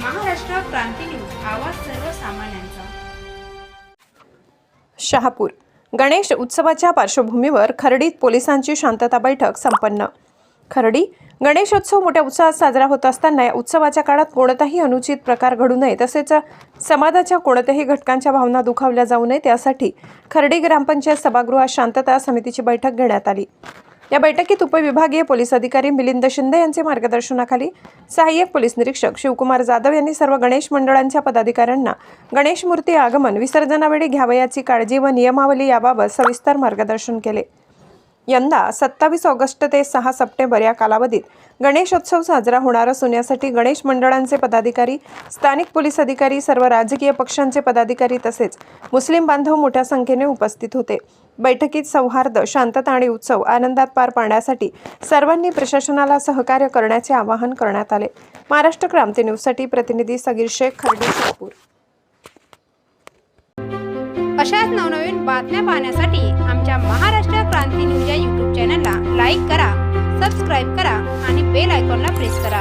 क्रांती news आवाज सर्वसामान्यांचा. शहापूर गणेश उत्सवाच्या पार्श्वभूमीवर खर्डीत पोलिसांची शांतता बैठक संपन्न. खर्डी गणेशोत्सव मोठ्या उत्साहात साजरा होत असताना या उत्सवाच्या काळात कोणताही अनुचित प्रकार घडू नये तसेच समाजाच्या कोणत्याही घटकांच्या भावना दुखावल्या जाऊ नये त्यासाठी खर्डी ग्रामपंचायत सभागृहात शांतता समितीची बैठक घेण्यात आली. या बैठकीत उपविभागीय पोलीस अधिकारी मिलिंद शिंदे यांचे मार्गदर्शनाखाली सहाय्यक पोलीस निरीक्षक शिवकुमार जाधव यांनी सर्व गणेश मंडळांच्या पदाधिकाऱ्यांना गणेश मूर्ती आगमन विसर्जनावेळी घ्यावयाची काळजी व नियमावली याबाबत सविस्तर मार्गदर्शन केले. यंदा सत्तावीस ऑगस्ट ते सहा सप्टेंबर या कालावधीत गणेशोत्सव साजरा होणार असून यासाठी गणेश मंडळांचे पदाधिकारी स्थानिक पोलीस अधिकारी सर्व राजकीय पक्षांचे पदाधिकारी तसेच मुस्लिम बांधव मोठ्या संख्येने उपस्थित होते. बैठकीत सौहार्द शांतता आणि उत्सव आनंदात पार पाडण्यासाठी सर्वांनी प्रशासनाला सहकार्य करण्याचे आवाहन करण्यात आले. महाराष्ट्र क्रांती न्यूजसाठी प्रतिनिधी सगीर शेख खर्डे शहापूर अशाच नवनवीन बातम्या पाहण्यासाठी आमच्या महाराष्ट्र क्रांती न्यूज या यूट्यूब चॅनलला लाईक करा सबस्क्राईब करा आणि बेल आयकॉनला प्रेस करा.